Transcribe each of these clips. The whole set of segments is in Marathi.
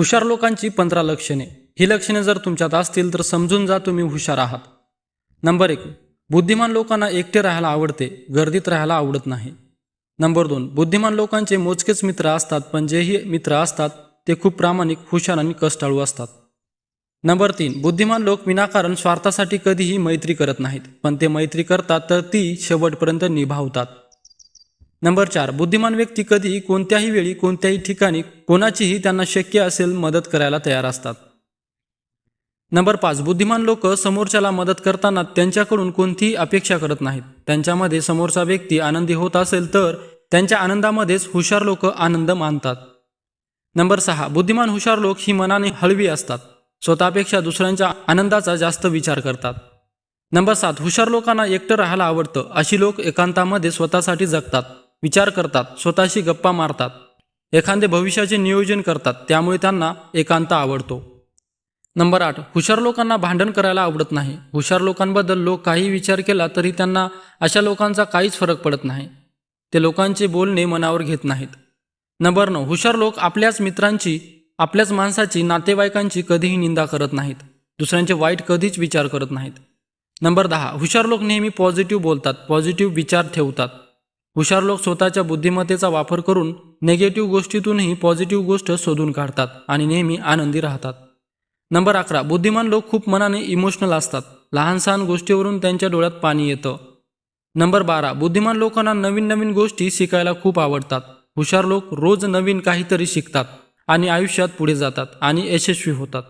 हुशार लोकांची पंधरा लक्षणे. ही लक्षणे जर तुमच्यात असतील तर समजून जा तुम्ही हुशार आहात. नंबर एक बुद्धिमान लोकांना एकटे राहायला आवडते गर्दीत राहायला आवडत नाही. नंबर दोन बुद्धिमान लोकांचे मोजकेच मित्र असतात पण जेही मित्र असतात ते खूप प्रामाणिक हुशार आणि कष्टाळू असतात. नंबर तीन बुद्धिमान लोक विनाकारण स्वार्थासाठी कधीही मैत्री करत नाहीत पण ते मैत्री करतात तर ती शेवटपर्यंत निभावतात. नंबर चार बुद्धिमान व्यक्ती कधीही कोणत्याही वेळी कोणत्याही ठिकाणी कोणाचीही त्यांना शक्य असेल मदत करायला तयार असतात. नंबर पाच बुद्धिमान लोक समोरच्याला मदत करताना त्यांच्याकडून कोणतीही अपेक्षा करत नाहीत. त्यांच्यामध्ये समोरचा व्यक्ती आनंदी होत असेल तर त्यांच्या आनंदामध्येच हुशार लोक आनंद मानतात. नंबर सहा बुद्धिमान हुशार लोक ही मनाने हळवी असतात. स्वतःपेक्षा दुसऱ्यांच्या आनंदाचा जास्त विचार करतात. नंबर सात हुशार लोकांना एकटं राहायला आवडतं. अशी लोक एकांतामध्ये स्वतःसाठी जगतात. विचार करतात स्वतःशी गप्पा मारतात. एखादे भविष्याचे नियोजन करतात त्यामुळे त्यांना एकांत आवडतो. नंबर आठ हुशार लोकांना भांडण करायला आवडत नाही. हुशार लोकांबद्दल लोक काही विचार केला तरी त्यांना अशा लोकांचा काहीच फरक पडत नाही. ते लोकांचे बोलणे मनावर घेत नाहीत. नंबर नऊ हुशार लोक आपल्याच मित्रांची आपल्याच माणसाची नातेवाईकांची कधीही निंदा करत नाहीत. दुसऱ्यांचे वाईट कधीच विचार करत नाहीत. नंबर दहा हुशार लोक नेहमी पॉझिटिव्ह बोलतात पॉझिटिव्ह विचार ठेवतात. हुशार लोक स्वतःच्या बुद्धिमत्तेचा वापर करून निगेटिव्ह गोष्टीतूनही पॉझिटिव्ह गोष्ट शोधून काढतात आणि नेहमी आनंदी राहतात. नंबर अकरा बुद्धिमान लोक खूप मनाने इमोशनल असतात. लहान सहान गोष्टीवरून त्यांच्या डोळ्यात पाणी येतं. नंबर बारा बुद्धिमान लोकांना नवीन नवीन गोष्टी शिकायला खूप आवडतात. हुशार लोक रोज नवीन काहीतरी शिकतात आणि आयुष्यात पुढे जातात आणि यशस्वी होतात.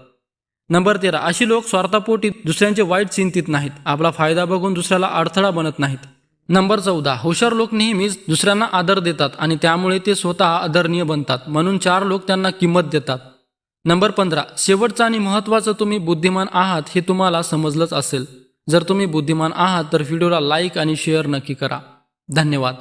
नंबर तेरा अशी लोक स्वार्थापोटी दुसऱ्यांचे वाईट चिंतित नाहीत. आपला फायदा बघून दुसऱ्याला अडथळा बनत नाहीत. नंबर चौदा हुशार लोक नेहमीच दुसऱ्यांना आदर देतात आणि त्यामुळे ते स्वतः आदरणीय बनतात म्हणून चार लोक त्यांना किंमत देतात. नंबर पंधरा शेवटचं आणि महत्त्वाचं तुम्ही बुद्धिमान आहात हे तुम्हाला समजलंच असेल. जर तुम्ही बुद्धिमान आहात तर व्हिडिओला लाईक आणि शेअर नक्की करा. धन्यवाद.